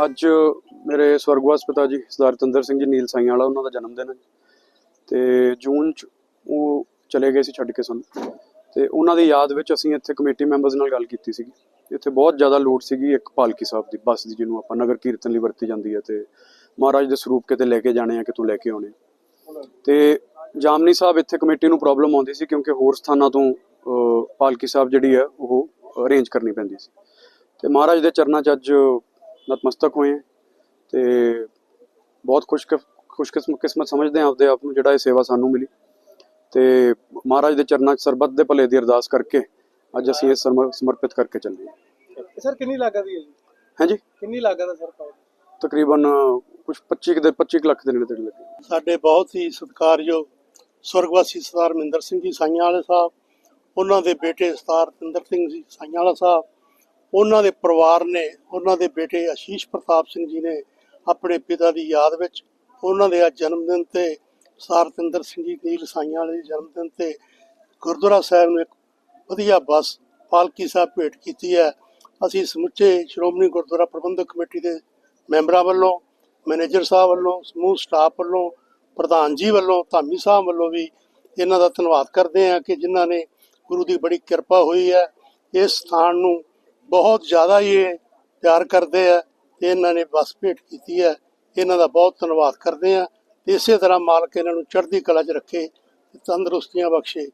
ਅੱਜ ਮੇਰੇ ਸਵਰਗਵਾਸ ਪਿਤਾ ਜੀ ਸਰਦਾਰ ਤੰਦਰ ਸਿੰਘ ਜੀ, ਨੀਲ ਸਾਈਆਂ ਵਾਲਾ ਉਹਨਾਂ ਦਾ ਜਨਮ ਦਿਨ ਹੈ ਤੇ ਜੂਨ ਚ ਉਹ ਚਲੇ ਗਏ ਸੀ ਛੱਡ ਕੇ ਸਾਨੂੰ। ਤੇ ਉਹਨਾਂ ਦੀ ਯਾਦ ਵਿੱਚ ਅਸੀਂ ਇੱਥੇ ਕਮੇਟੀ ਮੈਂਬਰਸ ਨਾਲ ਗੱਲ ਕੀਤੀ ਸੀਗੀ। ਇੱਥੇ ਬਹੁਤ ਜ਼ਿਆਦਾ ਲੋੜ ਸੀਗੀ ਇੱਕ ਪਾਲਕੀ ਸਾਹਿਬ ਦੀ, ਬੱਸ ਦੀ ਜਿਹਨੂੰ ਆਪਾਂ ਨਗਰ ਕੀਰਤਨ ਲਈ ਵਰਤੀ ਜਾਂਦੀ ਹੈ ਤੇ ਮਹਾਰਾਜ ਦੇ ਸਰੂਪ ਕਿਤੇ ਲੈ ਕੇ ਜਾਣੇ ਆ, ਕਿਤੋਂ ਲੈ ਕੇ ਆਉਣੇ ਆ। ਤੇ ਜਾਮਨੀ ਸਾਹਿਬ ਇੱਥੇ ਕਮੇਟੀ ਨੂੰ ਪ੍ਰੋਬਲਮ ਆਉਂਦੀ ਸੀ ਕਿਉਂਕਿ ਹੋਰ ਸਥਾਨਾਂ ਤੋਂ ਪਾਲਕੀ ਸਾਹਿਬ ਜਿਹੜੀ ਹੈ ਉਹ ਅਰੇਂਜ ਕਰਨੀ ਪੈਂਦੀ ਸੀ। ਤੇ ਮਹਾਰਾਜ ਦੇ ਚਰਨਾਂ 'ਚ ਅੱਜ ਨਤਮਸਤਕ ਹੋਏ ਹਾਂ ਤੇ ਬਹੁਤ ਖੁਸ਼ ਖੁਸ਼ਕਿਸਮਤ ਕਿਸਮਤ ਸਮਝਦੇ ਹਾਂ ਆਪਦੇ ਆਪ ਨੂੰ ਜਿਹੜਾ ਇਹ ਸੇਵਾ ਸਾਨੂੰ ਮਿਲੀ। ਤੇ ਮਹਾਰਾਜ ਦੇ ਚਰਨਾਂ 'ਚ ਸਰਬੱਤ ਦੇ ਭਲੇ ਦੀ ਅਰਦਾਸ ਕਰਕੇ ਅੱਜ ਅਸੀਂ ਇਹ ਸਮਰ- ਸਮਰਪਿਤ ਕਰਕੇ ਚੱਲੇ ਹਾਂ। ਸਰ ਕਿੰਨੀ ਲਾਗਤ ਹੈ ਜੀ? ਹਾਂਜੀ? ਕਿੰਨੀ ਲਾਗਤ ਹੈ ਸਰ ਤਕਰੀਬਨ ਕੁਝ 25 ਕੁ ਦੇ 25 ਕੁ ਲੱਖ ਦੇ ਨੇੜੇ ਤੇੜੇ ਲੱਗੇ। ਸਾਡੇ ਬਹੁਤ ਹੀ ਸਤਿਕਾਰਯੋਗ ਸਵਰਗਵਾਸੀ ਸਰਦਾਰ ਮਹਿੰਦਰ ਸਿੰਘ ਜੀ ਸਾਈਆਂ ਵਾਲੇ ਸਾਹਿਬ ਉਹਨਾਂ ਦੇ ਬੇਟੇ ਸਰਦਾਰ ਤਿੰਦਰ ਸਿੰਘ ਜੀ ਸਾਈਆਂ ਵਾਲਾ ਸਾਹਿਬ ਉਹਨਾਂ ਦੇ ਪਰਿਵਾਰ ਨੇ, ਉਹਨਾਂ ਦੇ ਬੇਟੇ ਆਸ਼ੀਸ਼ ਪ੍ਰਤਾਪ ਸਿੰਘ ਜੀ ਨੇ ਆਪਣੇ ਪਿਤਾ ਦੀ ਯਾਦ ਵਿੱਚ ਉਹਨਾਂ ਦੇ ਅੱਜ ਜਨਮ ਦਿਨ ਤੇ ਸਰਦਾਰ ਸਿੰਘ ਜੀ ਨੀਲ ਸਾਈਆਂ ਵਾਲੇ ਦੇ ਜਨਮ ਦਿਨ ਤੇ ਗੁਰਦੁਆਰਾ ਸਾਹਿਬ ਨੂੰ ਇੱਕ ਵਧੀਆ ਬੱਸ ਪਾਲਕੀ ਸਾਹਿਬ ਭੇਟ ਕੀਤੀ ਹੈ। ਅਸੀਂ ਸਮੁੱਚੇ ਸ਼੍ਰੋਮਣੀ ਗੁਰਦੁਆਰਾ ਪ੍ਰਬੰਧਕ ਕਮੇਟੀ ਦੇ ਮੈਂਬਰਾਂ ਵੱਲੋਂ, ਮੈਨੇਜਰ ਸਾਹਿਬ ਵੱਲੋਂ, ਸਮੂਹ ਸਟਾਫ ਵੱਲੋਂ, ਪ੍ਰਧਾਨ ਜੀ ਵੱਲੋਂ, ਧਾਮੀ ਸਾਹਿਬ ਵੱਲੋਂ ਵੀ ਇਹਨਾਂ ਦਾ ਧੰਨਵਾਦ ਕਰਦੇ ਹਾਂ ਕਿ ਜਿਨ੍ਹਾਂ ਨੇ ਗੁਰੂ ਦੀ ਬੜੀ ਕਿਰਪਾ ਹੋਈ ਹੈ। ਇਸ ਸਥਾਨ ਨੂੰ ਬਹੁਤ ਜ਼ਿਆਦਾ ਹੀ ਇਹ ਪਿਆਰ ਕਰਦੇ ਆ ਤੇ ਇਹਨਾਂ ਨੇ ਬਸ ਭੇਟ ਕੀਤੀ ਹੈ। ਇਹਨਾਂ ਦਾ ਬਹੁਤ ਧੰਨਵਾਦ ਕਰਦੇ ਹਾਂ ਤੇ ਇਸੇ ਤਰ੍ਹਾਂ ਮਾਲਕ ਇਹਨਾਂ ਨੂੰ ਚੜ੍ਹਦੀ ਕਲਾ 'ਚ ਰੱਖੇ ਤੰਦਰੁਸਤੀਆਂ ਬਖਸ਼ੇ।